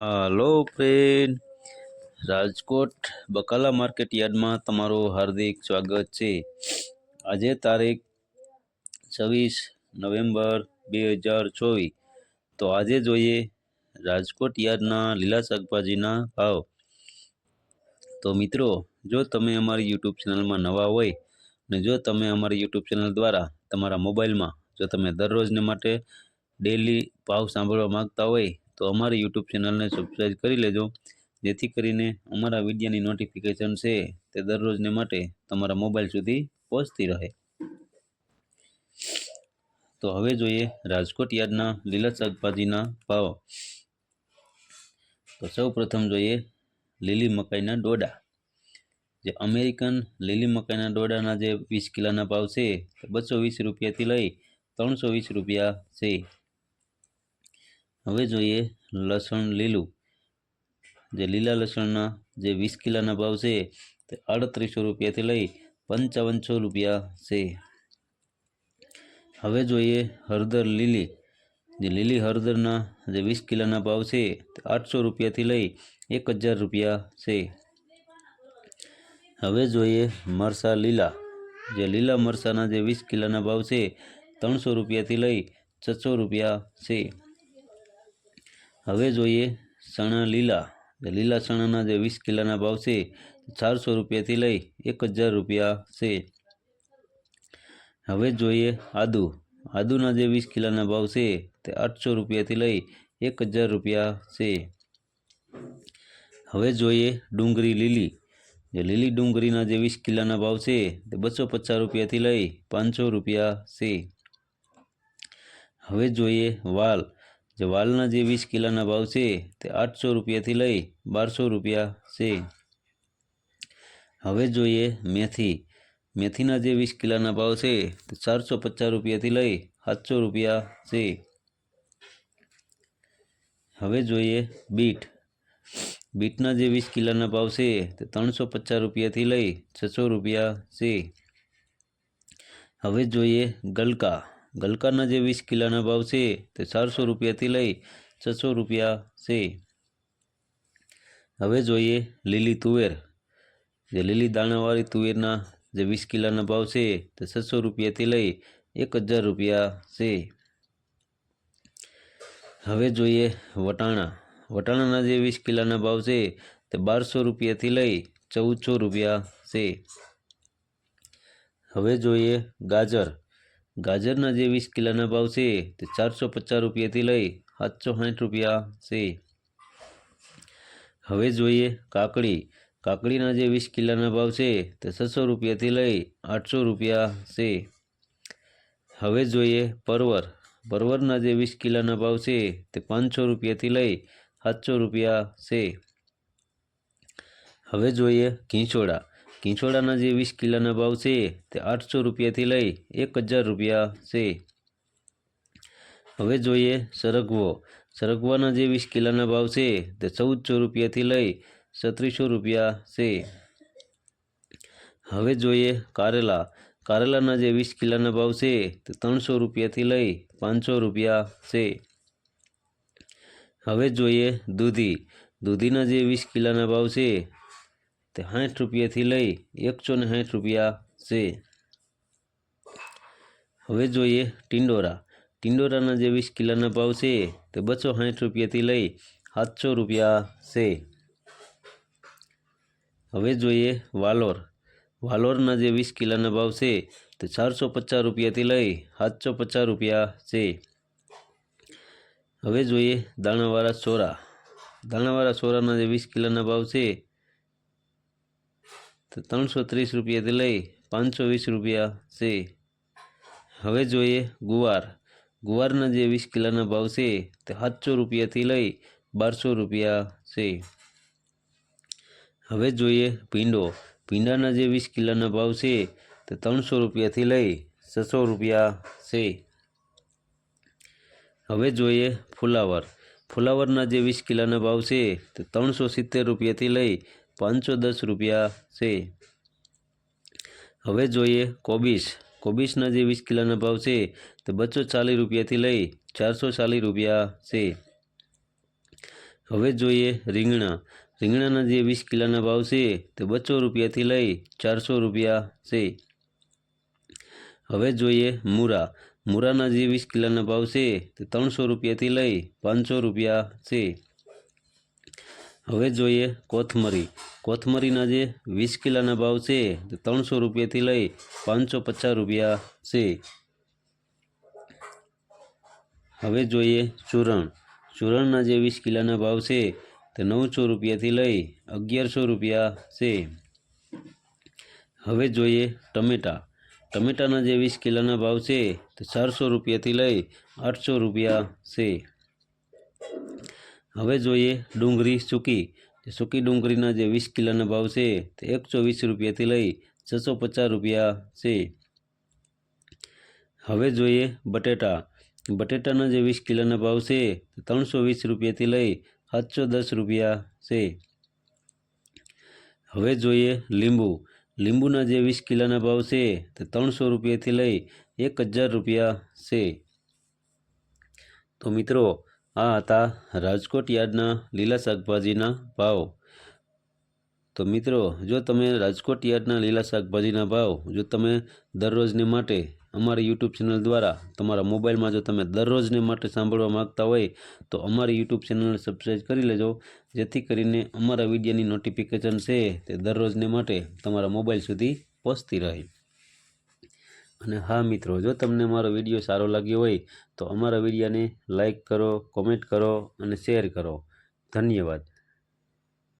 હાલો friend Rajkot બકાલા market યાર્ડમાં તમારું હાર્દિક સ્વાગત છે. આજે તારીખ છવ્વીસ નવેમ્બર બે હજાર ચોવીસ. તો આજે જોઈએ રાજકોટ યાર્ડના લીલા શાકભાજીના ભાવ. તો મિત્રો, જો તમે અમારી યુટ્યુબ ચેનલમાં નવા હોય અને જો તમે અમારી યુટ્યુબ ચેનલ દ્વારા તમારા મોબાઈલમાં જો તમે દરરોજને માટે ડેલી ભાવ સાંભળવા માંગતા હોય તો અમારી યુટ્યુબ ચેનલને સબસ્ક્રાઈબ કરી લેજો, જેથી કરીને અમારા વિડીયાની નોટિફિકેશન છે તે દરરોજને માટે તમારા મોબાઈલ સુધી પહોંચતી રહે. તો હવે જોઈએ રાજકોટ યાર્ડના લીલા શાકભાજીના ભાવ. તો સૌ પ્રથમ જોઈએ લીલી મકાઈના ડોડા. જે અમેરિકન લીલી મકાઈના ડોડાના જે વીસ કિલોના ભાવ છે બસો વીસ રૂપિયાથી લઈ ત્રણસો વીસ રૂપિયા છે. હવે જોઈએ લસણ લીલું. જે લીલા લસણના જે વીસ કિલોના ભાવ છે તે આડત્રીસો રૂપિયાથી લઈ પંચાવનસો રૂપિયા છે. હવે જોઈએ હળદર લીલી. જે લીલી હળદરના જે વીસ કિલોના ભાવ છે તે આઠસો રૂપિયાથી લઈ એક હજાર રૂપિયા છે. હવે જોઈએ મરસા લીલા. જે લીલા મરસાના જે વીસ કિલોના ભાવ છે ત્રણસો રૂપિયાથી લઈ છસો રૂપિયા છે. હવે જોઈએ ચણા લીલા. લીલા ચણાના જે વીસ કિલોના ભાવ છે, ચારસો રૂપિયાથી લઈ એક હજાર રૂપિયા છે. હવે જોઈએ આદુ. આદુના જે વીસ કિલોના ભાવ છે, તે આઠસો રૂપિયાથી લઈ એક હજાર રૂપિયા છે. હવે જોઈએ ડુંગળી લીલી. જે લીલી ડુંગળીના જે વીસ કિલોના ભાવ છે, તે બસો પચાસ રૂપિયાથી લઈ પાંચસો રૂપિયા છે. હવે જોઈએ વાલ. જે વાલના જે વીસ કિલોના ભાવ છે તે આઠસો રૂપિયાથી લઈ બારસો રૂપિયા છે. હવે જોઈએ મેથી. મેથીના જે વીસ કિલોના ભાવ છે તે ચારસો પચાસ રૂપિયાથી લઈ સાતસો રૂપિયા છે. હવે જોઈએ બીટ. બીટના જે વીસ કિલોના ભાવ છે તે ત્રણસો પચાસ રૂપિયાથી લઈ છસો રૂપિયા છે. હવે જોઈએ ગલકા. ગલકાના જે વીસ કિલોના ભાવ છે તે ચારસો રૂપિયાથી લઈ છસો રૂપિયા છે. હવે જોઈએ લીલી તુવેર. જે લીલી દાણાવાળી તુવેરના જે વીસ કિલોના ભાવ છે તે છસો રૂપિયાથી લઈ એક હજાર રૂપિયા છે. હવે જોઈએ વટાણા. વટાણાના જે વીસ કિલોના ભાવ છે તે બારસો રૂપિયાથી લઈ ચૌદસો રૂપિયા છે. હવે જોઈએ ગાજર. ગાજરના જે વીસ કિલોના ભાવ છે, તે ચારસો પચાસ રૂપિયાથી લઈ સાતસો સાઠ રૂપિયા છે. હવે જોઈએ કાકડી. કાકડીના જે વીસ કિલોના ભાવ છે, તે છસો રૂપિયાથી લઈ આઠસો રૂપિયા છે. હવે જોઈએ પરવર. પરવરના જે વીસ કિલોના ભાવ છે, તે પાંચસો રૂપિયાથી લઈ સાતસો રૂપિયા છે. હવે જોઈએ ઘીંચોડા ઘીંચોડાના જે વીસ કિલોના ભાવ છે, તે આઠસો રૂપિયાથી લઈ એક હજાર રૂપિયા છે. હવે જોઈએ સરગવો. સરગવાના જે વીસ કિલોના ભાવ છે, તે ચૌદસો રૂપિયાથી લઈ છત્રીસો રૂપિયા છે. હવે જોઈએ કારેલા. કારેલાના જે વીસ કિલોના ભાવ છે, તે ત્રણસો રૂપિયાથી લઈ પાંચસો રૂપિયા છે. હવે જોઈએ દૂધી. દૂધીના જે વીસ કિલોના ભાવ છે તે સાઠ રૂપિયાથી લઈ એકસો ને સાઠ રૂપિયા છે. હવે જોઈએ ટિંડોરા. ટિંડોરાના જે વીસ કિલોના ભાવ છે, તે બસો સાઠ રૂપિયાથી લઈ સાતસો રૂપિયા છે. હવે જોઈએ વાલોર. વાલોરના જે વીસ કિલોના ભાવ છે, તે ચારસો પચાસ રૂપિયાથી લઈ સાતસો પચાસ રૂપિયા છે. હવે જોઈએ દાણાવાળા સોરા. દાણાવાળા સોરાના જે વીસ કિલોના ભાવ છે તો ત્રણસો ત્રીસ રૂપિયાથી લઈ પાંચસો વીસ રૂપિયા છે. હવે જોઈએ ગુવાર. ગુવારના જે વીસ કિલોના ભાવ છે તે સાતસો રૂપિયાથી લઈ બારસો રૂપિયા છે. હવે જોઈએ ભીંડો. ભીંડાના જે વીસ કિલોના ભાવ છે તે ત્રણસો રૂપિયાથી લઈ છસો રૂપિયા છે. હવે જોઈએ ફુલાવર. ફુલાવરના જે વીસ કિલોના ભાવ છે તે ત્રણસો સિત્તેર રૂપિયાથી લઈ પાંચસો દસ રૂપિયા છે. હવે જોઈએ કોબીસ કોબીસના જે વીસ કિલોના ભાવ છે, તે બસો ચાલીસ રૂપિયાથી લઈ ચારસો ચાલીસ રૂપિયા છે. હવે જોઈએ રીંગણા. રીંગણાના જે વીસ કિલોના ભાવ છે, તે બસો રૂપિયાથી લઈ ચારસો રૂપિયા છે. હવે જોઈએ મૂરા. મૂરાના જે વીસ કિલોના ભાવ છે, તે ત્રણસો રૂપિયાથી લઈ પાંચસો રૂપિયા છે. હવે જોઈએ કોથમરી. કોથમરીના જે વીસ કિલોના ભાવ છે, તે ત્રણસો રૂપિયાથી લઈ પાંચસો પચાસ રૂપિયા છે. હવે જોઈએ ચૂરણ. ચૂરણના જે વીસ કિલોના ભાવ છે, તે નવસો રૂપિયાથી લઈ અગિયારસો રૂપિયા છે. હવે જોઈએ ટમેટા. ટમેટાના જે વીસ કિલોના ભાવ છે, તે ચારસો રૂપિયાથી લઈ આઠસો રૂપિયા છે. હવે જોઈએ ડુંગળી સૂકી. સૂકી ડુંગળીના જે વીસ કિલોના ભાવ છે, તે એકસો વીસ રૂપિયાથી લઈ છસો પચાસ રૂપિયા છે. હવે જોઈએ બટેટા. બટેટાના જે વીસ કિલોના ભાવ છે, તે ત્રણસો વીસ રૂપિયાથી લઈ સાતસો દસ રૂપિયા છે. હવે જોઈએ લીંબુ. લીંબુના જે વીસ કિલોના ભાવ છે, તે ત્રણસો રૂપિયાથી લઈ એક હજાર રૂપિયા છે. તો મિત્રો આ હતા રાજકોટ યાર્ડના લીલા શાકભાજીના ભાવ. તો મિત્રો, જો તમે રાજકોટ યાર્ડના લીલા શાકભાજીના ભાવ જો તમે દરરોજને માટે અમારી યુટ્યુબ ચેનલ દ્વારા તમારા મોબાઈલમાં જો તમે દરરોજને માટે સાંભળવા માગતા હોય, તો અમારી યુટ્યુબ ચેનલને સબસ્ક્રાઈબ કરી લેજો. જેથી કરીને અમારા વિડીયોની નોટિફિકેશન છે તે દરરોજને માટે તમારા મોબાઈલ સુધી પહોંચતી રહે. અને હા મિત્રો, જો તમને મારો વીડિયો સારો લાગ્યો હોય, તો અમારા વિડીયોને લાઈક કરો કોમેન્ટ કરો અને શેર કરો. ધન્યવાદ.